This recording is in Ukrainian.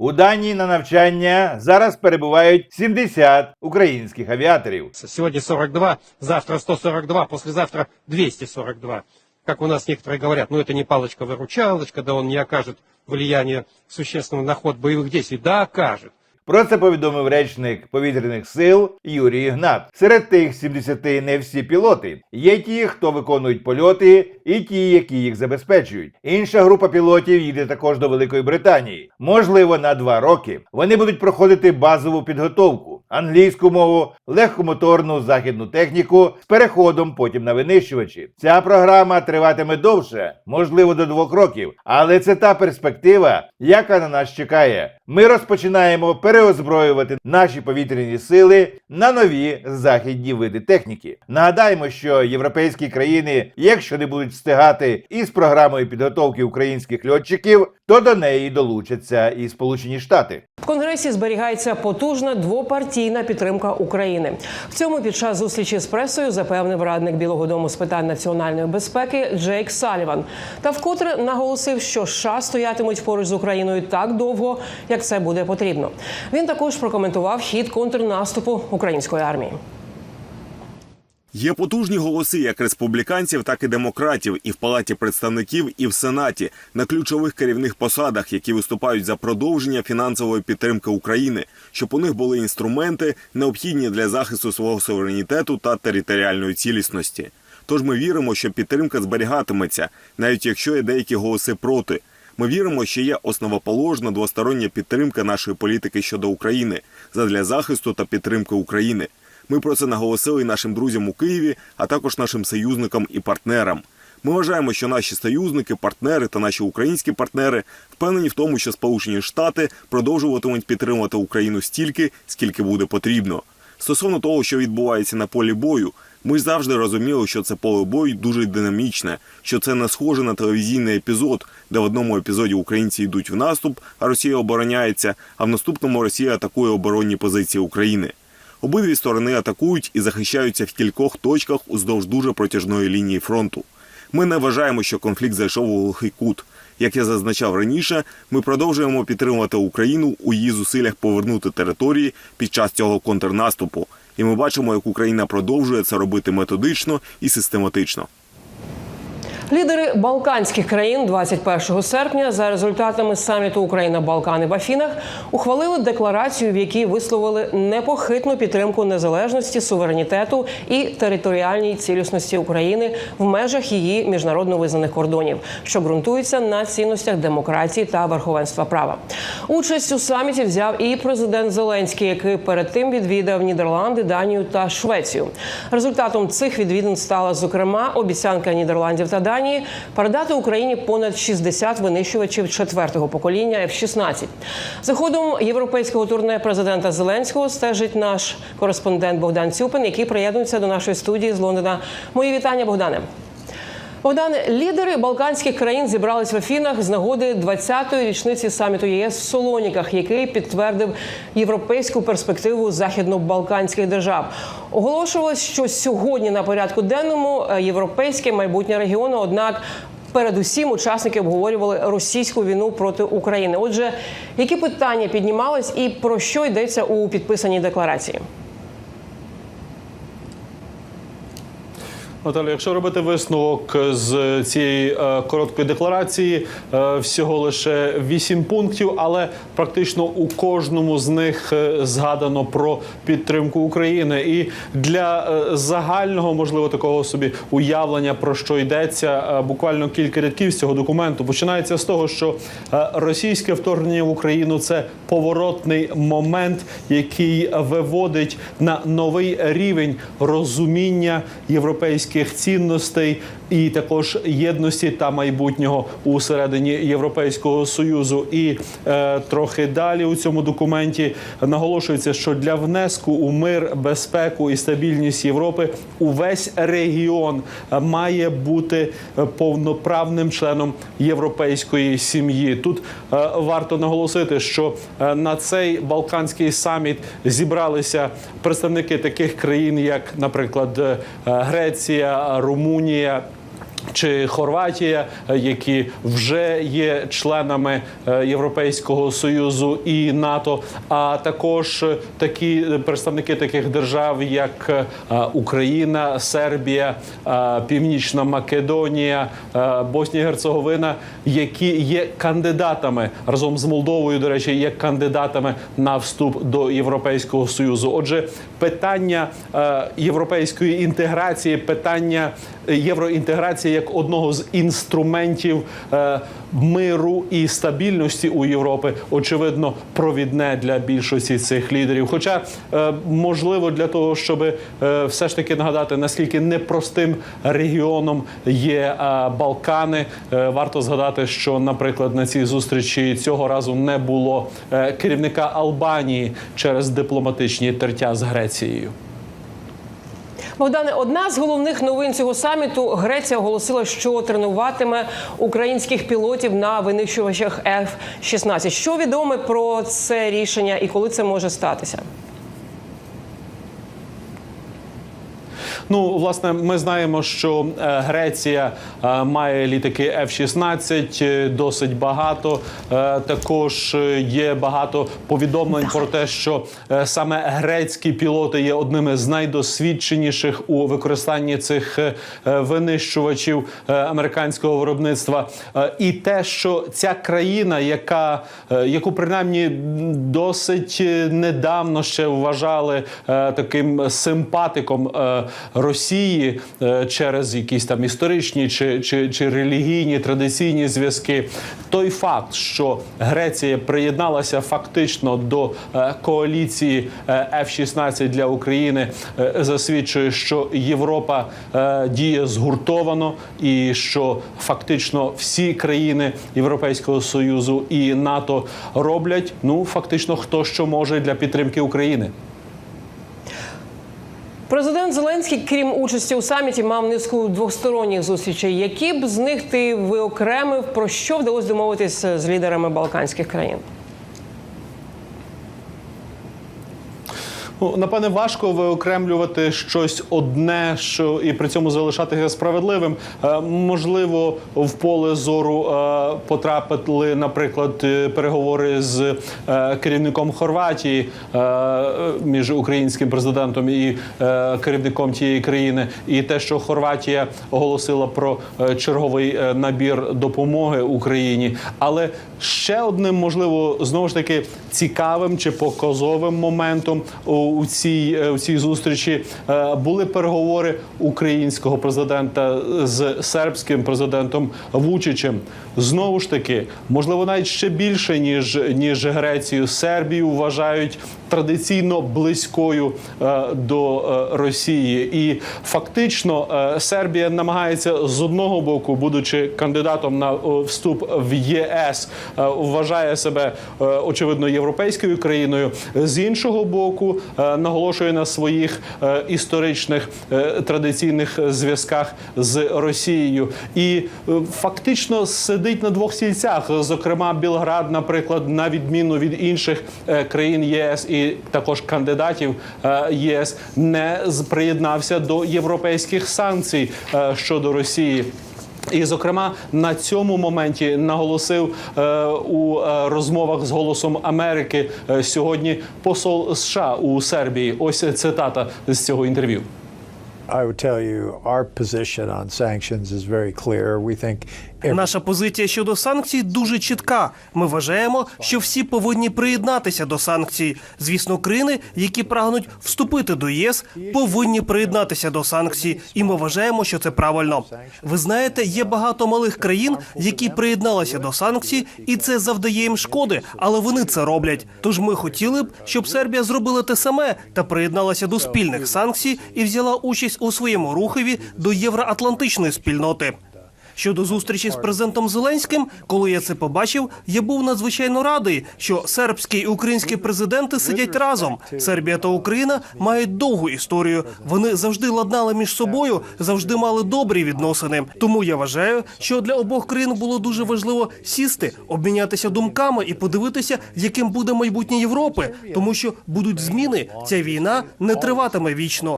У Данії на навчання зараз перебувають 70 українських авіаторів. Сегодня 42, завтра 142, послезавтра 242. Как у нас некоторые говорят, ну это не палочка-выручалочка, да он не окажет влияния существенного на ход боевых действий. Да, окажет. Про це повідомив речник повітряних сил Юрій Ігнат. Серед тих 70 не всі пілоти. Є ті, хто виконують польоти, і ті, які їх забезпечують. Інша група пілотів їде також до Великої Британії. Можливо, на два роки. Вони будуть проходити базову підготовку, англійську мову, легкомоторну західну техніку з переходом потім на винищувачі. Ця програма триватиме довше, можливо, до двох років. Але це та перспектива, яка на нас чекає. Ми розпочинаємо переозброювати наші повітряні сили на нові західні види техніки. Нагадаємо, що європейські країни, якщо не будуть встигати із програмою підготовки українських льотчиків, то до неї долучаться і Сполучені Штати. В Конгресі зберігається потужна двопартійна підтримка України. В цьому під час зустрічі з пресою запевнив радник Білого Дому з питань національної безпеки Джейк Саліван. Та вкотре наголосив, що США стоятимуть поруч з Україною так довго, як це буде потрібно. Він також прокоментував хід контрнаступу української армії. Є потужні голоси як республіканців, так і демократів, і в палаті представників, і в сенаті на ключових керівних посадах, які виступають за продовження фінансової підтримки України, щоб у них були інструменти, необхідні для захисту свого суверенітету та територіальної цілісності. Тож ми віримо, що підтримка зберігатиметься, навіть якщо є деякі голоси проти. Ми віримо, що є основоположна двостороння підтримка нашої політики щодо України задля захисту та підтримки України. Ми про це наголосили нашим друзям у Києві, а також нашим союзникам і партнерам. Ми вважаємо, що наші союзники, партнери та наші українські партнери впевнені в тому, що Сполучені Штати продовжуватимуть підтримувати Україну стільки, скільки буде потрібно. Стосовно того, що відбувається на полі бою, ми завжди розуміли, що це поле бою дуже динамічне, що це не схоже на телевізійний епізод, де в одному епізоді українці йдуть в наступ, а Росія обороняється, а в наступному Росія атакує оборонні позиції України. Обидві сторони атакують і захищаються в кількох точках уздовж дуже протяжної лінії фронту. Ми не вважаємо, що конфлікт зайшов у глухий кут. Як я зазначав раніше, ми продовжуємо підтримувати Україну у її зусиллях повернути території під час цього контрнаступу. І ми бачимо, як Україна продовжує це робити методично і систематично. Лідери Балканських країн 21 серпня за результатами саміту Україна Балкани в Афінах ухвалили декларацію, в якій висловили непохитну підтримку незалежності, суверенітету і територіальній цілісності України в межах її міжнародно визнаних кордонів, що ґрунтуються на цінностях демократії та верховенства права. Участь у саміті взяв і президент Зеленський, який перед тим відвідав Нідерланди, Данію та Швецію. Результатом цих відвідин стала зокрема обіцянка Нідерландів та Данії передати Україні понад 60 винищувачів четвертого покоління F-16. За ходом європейського турне президента Зеленського стежить наш кореспондент Богдан Цюпин, який приєднується до нашої студії з Лондона. Мої вітання, Богдане. Богдане, лідери Балканських країн зібрались в Афінах з нагоди 20-ї річниці саміту ЄС в Солоніках, який підтвердив європейську перспективу західно-балканських держав. Оголошувалось, що сьогодні на порядку денному е, європейське майбутнє регіону, однак. Передусім учасники обговорювали російську війну проти України. Отже, які питання піднімались і про що йдеться у підписаній декларації? Наталі, якщо робити висновок з цієї е, короткої декларації, е, всього лише вісім пунктів, але практично у кожному з них е, згадано про підтримку України. І для загального, можливо, такого собі уявлення про що йдеться, буквально кілька рядків з цього документу починається з того, що російське вторгнення в Україну це поворотний момент, який виводить на новий рівень розуміння європейських цінностей і також єдності та майбутнього усередині Європейського союзу. І е, трохи далі у цьому документі наголошується, що для внеску у мир, безпеку і стабільність Європи увесь регіон е, має бути е, повноправним членом європейської сім'ї. Тут е, варто наголосити, що е, на цей балканський саміт зібралися представники таких країн, як, наприклад, Греція, Румунія. Чи Хорватія, е, які вже є членами е, Європейського союзу і НАТО, а також е, такі представники таких держав, як Україна, Сербія, Північна Македонія, Боснія і Герцеговина, які є кандидатами разом з Молдовою, до речі, є кандидатами на вступ до Європейського союзу. Отже, питання європейської інтеграції, питання євроінтеграції як одного з інструментів е, миру і стабільності у Європи, очевидно, провідне для більшості цих лідерів. Хоча е, можливо для того, щоб е, все ж таки нагадати, наскільки непростим регіоном є Балкани, варто згадати, що, наприклад, на цій зустрічі цього разу не було керівника Албанії через дипломатичні тертя з Грецією. Богдане, одна з головних новин цього саміту Греція оголосила, що тренуватиме українських пілотів на винищувачах F-16. Що відомо про це рішення і коли це може статися? Ну, власне, ми знаємо, що е, Греція е, має літаки F-16 е, досить багато. Також є багато повідомлень про те, що саме грецькі пілоти є одними з найдосвідченіших у використанні цих винищувачів американського виробництва. І те, що ця країна, яка яку принаймні досить недавно ще вважали таким симпатиком Росії е, через якісь там історичні чи, чи, чи релігійні традиційні зв'язки. Той факт, що Греція приєдналася фактично до е, коаліції е, F-16 для України, е, засвідчує, що Європа е, діє згуртовано, і що фактично всі країни Європейського союзу і НАТО роблять ну фактично хто що може для підтримки України. Президент Зеленський, крім участі у саміті, мав низку двосторонніх зустрічей. Які б з них ти виокремив про що вдалося домовитись з лідерами Балканських країн? Напевне, важко виокремлювати щось одне, що і при цьому залишатися справедливим. Е, можливо, в поле зору е, потрапили, наприклад, е, переговори з керівником Хорватії між українським президентом і керівником тієї країни, і те, що Хорватія оголосила про черговий набір допомоги Україні. Але ще одним, можливо, знову ж таки цікавим чи показовим моментом у, у цій е, у цій зустрічі е, були переговори українського президента з сербським президентом Вучичем. Знову ж таки, можливо, навіть ще більше ніж ніж Грецію. Сербію вважають традиційно близькою е, до Росії, і фактично Сербія намагається з одного боку, будучи кандидатом на вступ в ЄС, вважає себе очевидно європейською країною. З іншого боку, наголошує на своїх е, історичних е, традиційних зв'язках з Росією, і е, фактично сидить на двох стільцях. Зокрема, Білград, наприклад, на відміну від інших е, країн ЄС і також кандидатів е, єС, не приєднався до європейських санкцій е, щодо Росії. І, зокрема, на цьому моменті наголосив е, у е, розмовах з голосом Америки е, сьогодні посол США у Сербії. Ось цитата з цього інтерв'ю. I would tell you our position on sanctions is very clear. We think Наша позиція щодо санкцій дуже чітка. Ми вважаємо, що всі повинні приєднатися до санкцій. Звісно, країни, які прагнуть вступити до ЄС, повинні приєднатися до санкцій, і ми вважаємо, що це правильно. Ви знаєте, є багато малих країн, які приєдналися до санкцій, і це завдає їм шкоди, але вони це роблять. Тож ми хотіли б, щоб Сербія зробила те саме та приєдналася до спільних санкцій і взяла участь у своєму рухові до євроатлантичної спільноти. Щодо зустрічі з президентом Зеленським, коли я це побачив, я був надзвичайно радий, що сербський і український президенти сидять разом. Сербія та Україна мають довгу історію. Вони завжди ладнали між собою, завжди мали добрі відносини. Тому я вважаю, що для обох країн було дуже важливо сісти, обмінятися думками і подивитися, яким буде майбутнє Європи, тому що будуть зміни. Ця війна не триватиме вічно.